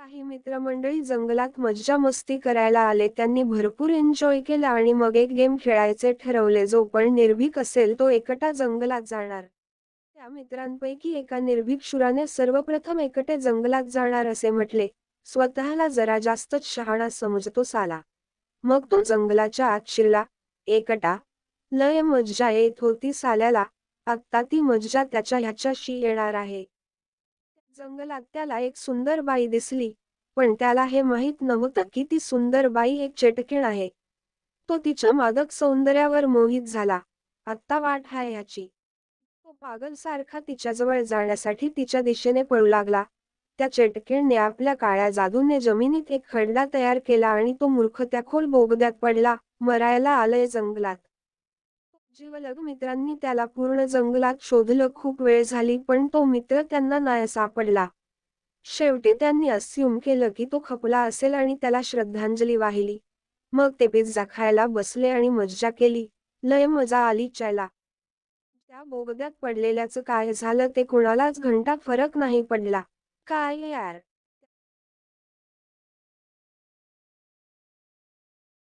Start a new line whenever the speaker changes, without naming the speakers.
काही मित्रमंडळी जंगलात मज्जा मस्ती करायला आले. त्यांनी भरपूर एन्जॉय केला आणि मग एक गेम खेळायचे ठरवले. जो पण निर्भीक असेल तो एकटा जंगलात जाणार. त्या मित्रांपैकी एका निर्भीक शुराने सर्वप्रथम एकटे जंगलात जाणार असे म्हटले. स्वतःला जरा जास्तच शहाणा समजतो साला मग तो जंगलाच्या आत शिरला. एकटा. लय मज्जा येत होती साल्याला. आत्ता ती मज्जा त्याच्या ह्याच्याशी येणार आहे. जंगलात त्याला एक सुंदर बाई दिसली. पण त्याला हे माहीत नव्हतं की ती सुंदर बाई एक चेटकीण आहे. तो तिच्या मादक सौंदर्यावर मोहित झाला. आत्ता वाट आहे ह्याची. तो पागलसारखा तिच्याजवळ जाण्यासाठी तिच्या दिशेने पळू लागला. त्या चेटकीणने आपल्या काळ्या जादूने जमिनीत एक खडला तयार केला आणि तो मूर्ख त्या खोल बोगद्यात पडला मरायला आलंय जंगलात. जीवलग मित्रांनी त्याला पूर्ण जंगलात शोधलं खूप वेळ झाली पण तो मित्र त्यांना नाही सापडला. शेवटी त्यांनी अस्युम केलं की तो खपला असेल आणि त्याला श्रद्धांजली वाहिली. मग ते पिझ्झा खायला बसले आणि मज्जा केली. लय मजा आली चायला. त्या बोगद्यात पडलेल्याचं काय झालं ते कुणालाच घंटा फरक नाही पडला. काय यार?